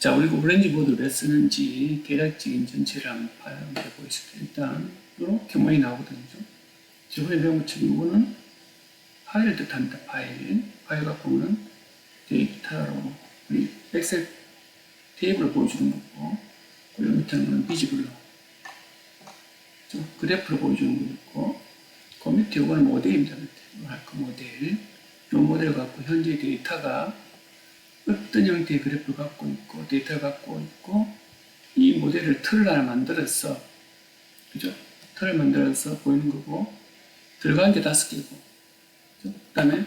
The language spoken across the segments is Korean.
자, 우리가 오렌지 보드를 왜 쓰는지 대략적인 전체를 한번 보겠습니다. 일단 이렇게 모양이 나오거든요. 저번에 배운 것처럼 이거는 파일을 뜻합니다. 파일. 파일 갖고 오는 데이터로 우리 엑셀 테이블을 보여주는 거고 그리고 밑에는 거는 비지블로 그래프를 보여주는 거 있고 그 밑에 이거는 모델입니다. 모델 이 모델을 갖고 현재 데이터가 어떤 형태의 그래프를 갖고 있고 데이터를 갖고 있고 이 모델을 틀을 하나 만들어서 그죠? 틀을 만들어서 보이는 거고 들어간 게 다섯 개고 그 다음에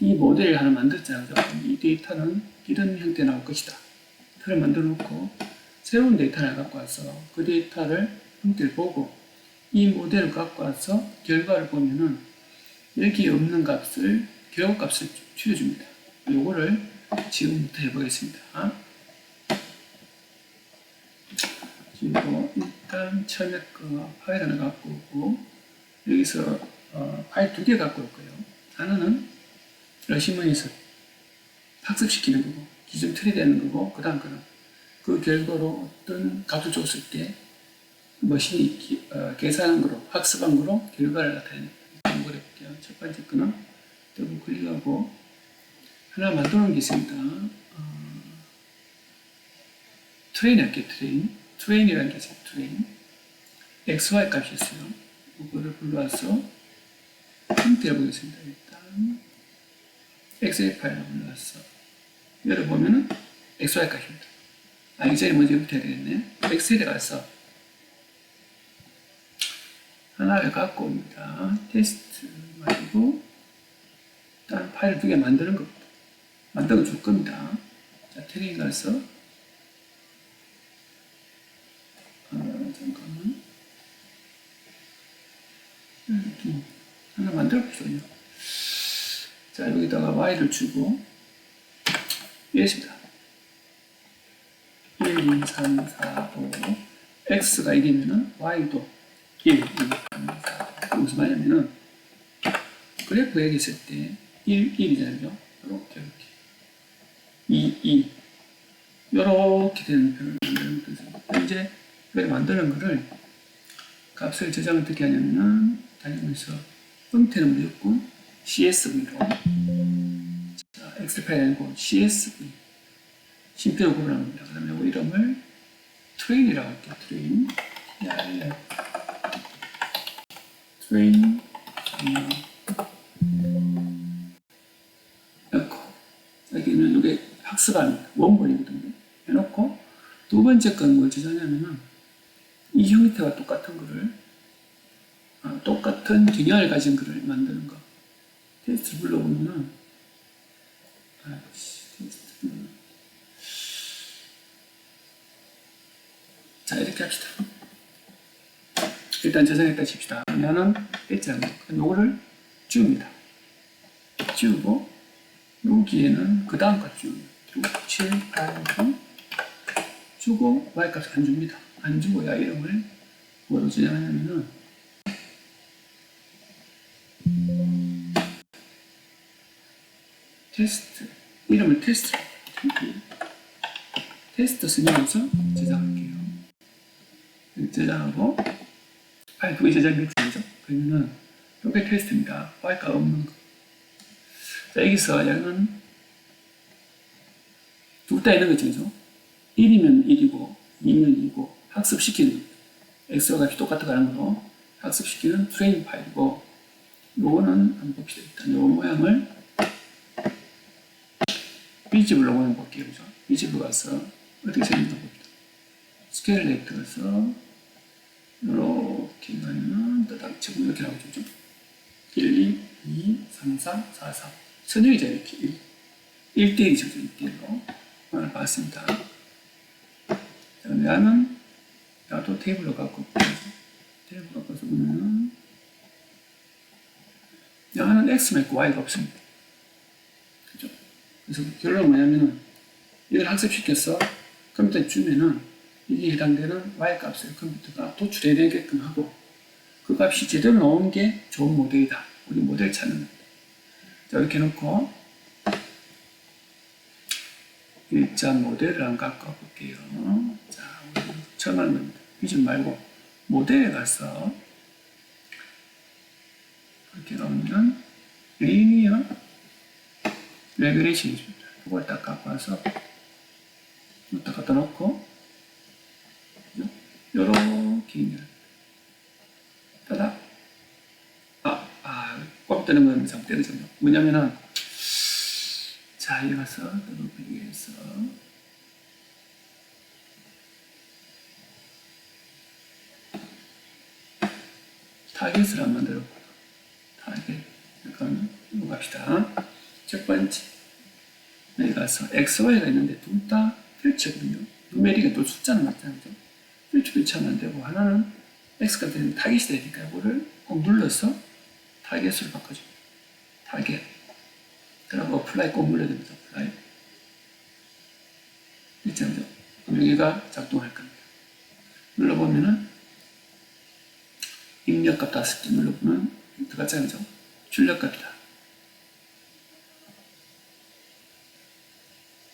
이 모델을 하나 만들었잖아요. 이 데이터는 이런 형태 나올 것이다. 틀을 만들어 놓고 새로운 데이터를 갖고 와서 그 데이터를 형태를 보고 이 모델을 갖고 와서 결과를 보면은 여기 없는 값을 결과값을 추려줍니다. 요거를 지금부터 해보겠습니다. 그리고 일단 처음에 그 파일 하나 갖고 오고 여기서 어, 파일 두 개 갖고 올 거예요. 하나는 러시먼에서 학습시키는 거고 기준 틀이 되는 거고 그 다음 거는 그 결과로 어떤 값을 줬을 때 머신이 기, 어, 계산한 거로 학습한 거로 결과를 나타내는 해볼게요. 첫 번째 거는 더블 클릭하고 하나 만들어 놓은 게 있습니다. 어, 트레인 할게요. 트레인. 트레인이라는 게 있어요. 트레인. XY 값이 있어요. 이거를 불러와서 형태를 보겠습니다. 일단 엑셀 파일을 불러왔어. 열어보면은 XY 값입니다. 아, 이 전에 먼저부터 해야 되겠네. 엑셀에 가서 하나를 갖고 옵니다. 테스트 말고 일단 파일 두 개 만드는 겁니다. 만들어 줄 겁니다. 자, 트레인 가서 하나 만들어 보죠. 자, 여기다가 y를 주고 이랬습니다. 1, 2, 3, 4, 5 x가 1이면은 y도 1, 2, 3, 4 무슨 말이냐면은 그래프 여기 있을 때 1, 1이잖아요. 이렇게 이렇게 2, 2 이렇게 되는 표현을 만드는 거죠. 현재 이걸 만드는 거를 값을 저장을 어떻게 하냐면은 다니면서 형태는 무조건 CSV로 자, 엑셀 파일 아니고 CSV 심표를 구분합니다. 그러면 이 이름을 트레인이라고 할게요. 트레인 트레인 학습하는 원본이거든요. 해놓고 두 번째 건뭘 저장하냐면은 이 형태와 똑같은 거를 아, 똑같은 경향을 가진 거를 만드는 거. 테스트 불러보면은 아이씨, 테스트 불러. 자 이렇게 합시다. 일단 저장했다 칩시다. 않는 거. 요거를 지웁니다. 지우고 여기에는 그 다음 값 지웁니다. 6, 7, 8, 9 주고 y값 안 줍니다. 안 주고 야 이름을 뭐로 저장하냐면은 테스트 이름을 테스트 테스트 쓰면서 저장할게요. 저장하고 파일 두개 저장됐죠. 그러면은 이게 테스트입니다. y가 없는 거. 자 여기서 얘는 둘 다 있는 거죠. 1이면 1이고 2면 2고 학습시키는 엑스와 값이 똑같다는 거로 학습시키는 트레이닝 파일이고 요거는 한번 봅시다. 일단 요 모양을 비집으로 모양 볼게요. 그죠? 비집으로 가서 어떻게 생겼나 봅니다. 스케일에 들어서 이렇게 가면 따닥치고 이렇게 나오죠. 1, 2, 2, 3, 4, 4, 4 선형이죠. 이렇게 1, 1대1이죠. 1대1로 오늘 봤습니다. 나는 나도 테이블로 갖고 테이블 갖고 서 보면은 나는 x만 있고 y가 없습니다. 그죠? 그래서 결론은 뭐냐면은 이걸 학습시켜서 컴퓨터에 주면은 이게 해당되는 y 값을 컴퓨터가 도출해내게끔 하고 그 값이 제대로 나온 게 좋은 모델이다. 우리 모델 찾는 겁니다. 자, 이렇게 놓고 일자 모델을 한번 갖고 볼게요. 자, 겁니다. 비전 말고 모델에 가서 이렇게 넣으면 리니어 레그레이션이 있습니다. 그걸 딱 갖고 와서 여기다 갖다 놓고 요렇게 있는 따다 아, 아, 꽉 뜨는 건 상태거든요. 뭐냐면은 자, 여기 가서 더블 위해서 타겟을 한번 볼게요. 타겟. 잠깐 이거 갑시다. 첫 번째. 여기 가서 X, Y가 있는데 둘 다 필처거든요. 누메릭은 또 숫자는 맞잖아요. 필처 필처는 안 되고 하나는 X가 되는 타겟이 되니까 이거를 꼭 눌러서 타겟으로 바꿔줍니다. 타겟. 그리고 어플라이 꼭 눌러야 됩니다. 어플라이. 있잖아요. 그럼 여기가 작동할 겁니다. 눌러보면은 입력값 다섯 개 눌러보면 들어갔잖아요. 출력값이다.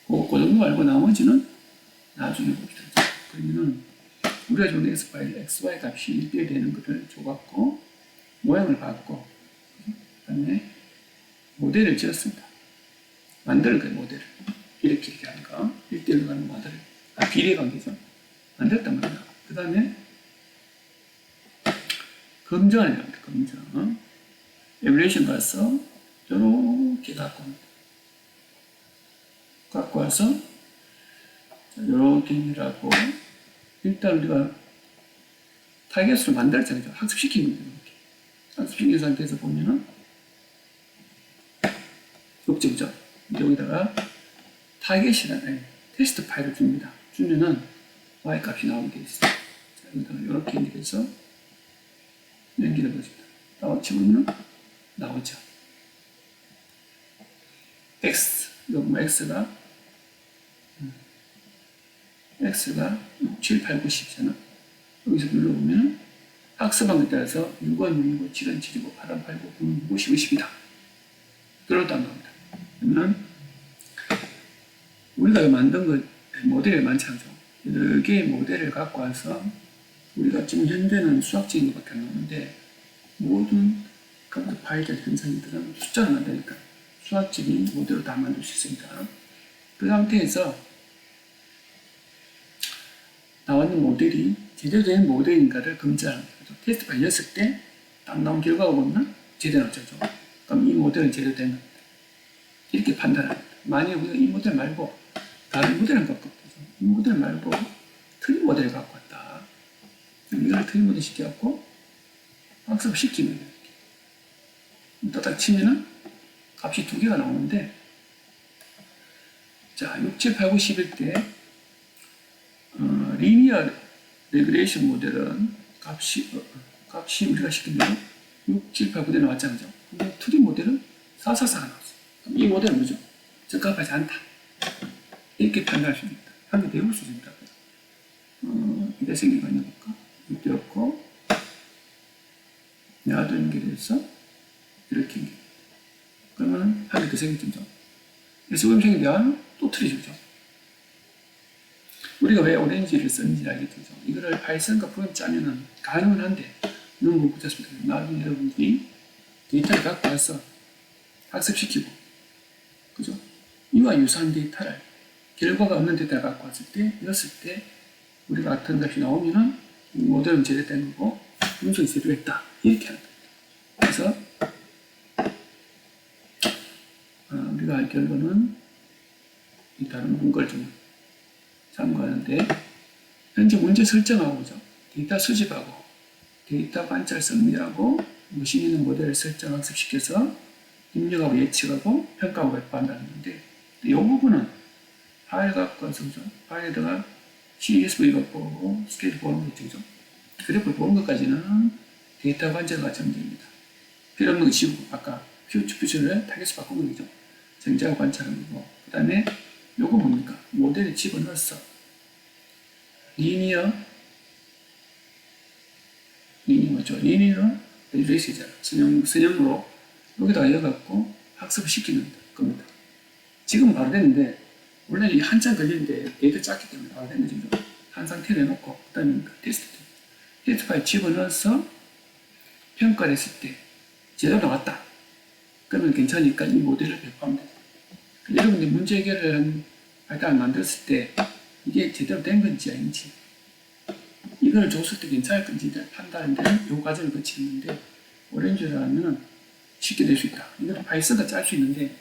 그, 그 정도 알고 나머지는 나중에 봅시다. 그러면은 우리가 좋은 X 파일, XY 값이 1대 되는 것을 줘갖고 모양을 받고 그 다음에 모델을 지었습니다. 만들 거예요, 모델을. 이렇게 이렇게 하는 거. 1대1로 가는 모델을. 아, 비례 관계죠. 만들었단 말이야. 그 다음에 검증하는 겁니다. 검증. 에뮬레이션 가서 요렇게 갖고 옵니다. 갖고 와서 자, 요렇게 일하고 일단 우리가 타겟으로 만들었잖아요. 겁니다. 이렇게. 학습시킨 상태에서 보면은 없죠, 여기다가 타겟이라는 아니, 테스트 파일을 줍니다. 주면은 y 값이 나오게 돼 있어요. 자, 여기다가 이렇게 연결해서 연결해 보겠습니다. 나와 치면 나오죠. x, 여기 뭐 x가 음, x가 6, 7, 8, 9, 10이잖아. 여기서 눌러보면 학습방에 따라서 6원 6, 7원 7이고 8원 8, 9, 9, 9, 10, 10이다. 그렇다는 겁니다. 그러면 우리가 만든 것 모델이 많잖아요. 여러 개의 모델을 갖고 와서 우리가 지금 현재는 수학적인 것밖에 안 나오는데 모든 컴퓨터 파일들 현상들은 숫자를 만드니까 수학적인 모델로 다 만들 수 있으니까 그 상태에서 나왔는 모델이 제대로 된 모델인가를 검증하는 거죠. 테스트 였을 때 딱 나온 결과가 보면 제대로 나죠. 그럼 이 모델은 제대로 된. 이렇게 판단합니다. 만약 우리가 이 모델 말고 다른 모델을 갖고 왔다. 이 모델 말고 틀린 모델을 갖고 왔다. 이걸 틀린 모델 시켜갖고 학습 시키면 이렇게. 딱 치면은 값이 두 개가 나오는데 자, 6, 7, 8, 9, 11 때 어, 리니어 레그레이션 모델은 값이 어, 값이 우리가 대로 6, 7, 8, 9대 나왔잖아요. 근데 2D 모델은 4, 4, 4가 나왔어요. 이 모델은 뭐죠? 적합하지 않다. 이렇게 판단할 수 있다. 한개 배울 수 있습니다. 어, 이게 생기가 있는 걸까? 이렇게 없고, 야도 연결해서 이렇게 연결. 그러면 한개 더 생기죠. 그래서 음 생기면 또 틀어지죠. 우리가 왜 오렌지를 썼는지 알겠죠. 이거를 파이썬과 프로그램 짜면은 가능은 한데, 너무 복잡습니다. 나중에 여러분들이 데이터를 갖고 와서 학습시키고, 그죠? 이와 유사한 데이터를 결과가 없는 데이터를 갖고 왔을 때, 넣었을 때, 우리가 같은 값이 나오면은 이 모델은 제대된 거고, 분석이 제대로 했다. 이렇게 하는 겁니다. 그래서, 어, 우리가 할 결과는 이 다른 문걸 좀 참고하는데, 현재 문제 설정하고, 그죠? 데이터 수집하고, 데이터 관찰 정리하고, 머신 있는 모델을 설정 학습시켜서 입력하고 예측하고 평가하고 배포한다는 건데, 이 부분은 파일 갖고 와서 그죠? 파일에다가 CSV 갖고 오고 스케일 보는 거 있죠. 그래프 보는 것까지는 데이터 관찰과 정리입니다. 필요 없는 거 지우고 아까 퓨처 퓨처를 타겟을 바꾸는 거죠. 정자가 관찰하는 거고 그 다음에 요거 뭡니까? 모델에 집어넣어서 리니어 리니어 뭐죠? 리니어 레이스잖아. 선형, 선형으로 여기다가 이어갖고 학습을 시키는 겁니다. 지금 바로 됐는데 원래는 이 한참 걸리는데 데이터 작기 때문에 바로 되는 거죠. 한 상태로 해놓고 그 다음에 그 테스트 테스트 파일 집어넣어서 평가를 했을 때 제대로 나왔다. 그러면 괜찮으니까 이 모델을 배포하면 돼요. 여러분들 문제 해결을 한 발단을 만들었을 때 이게 제대로 된 건지 아닌지 이걸 줬을 때 괜찮을 건지 판단하는 데는 이 과정을 거치는데 오렌지라면 쉽게 될 수 있다. 이건 파이썬도 짤수 있는데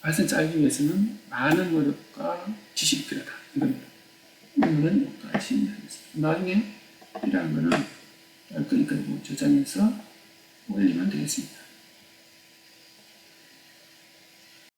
파이썬 짜기 위해서는 많은 노력과 지식이 필요하다. 이겁니다. 오늘은 여기까지 하겠습니다. 나중에 필요한 거는 알 거니까 뭐 저장해서 올리면 되겠습니다.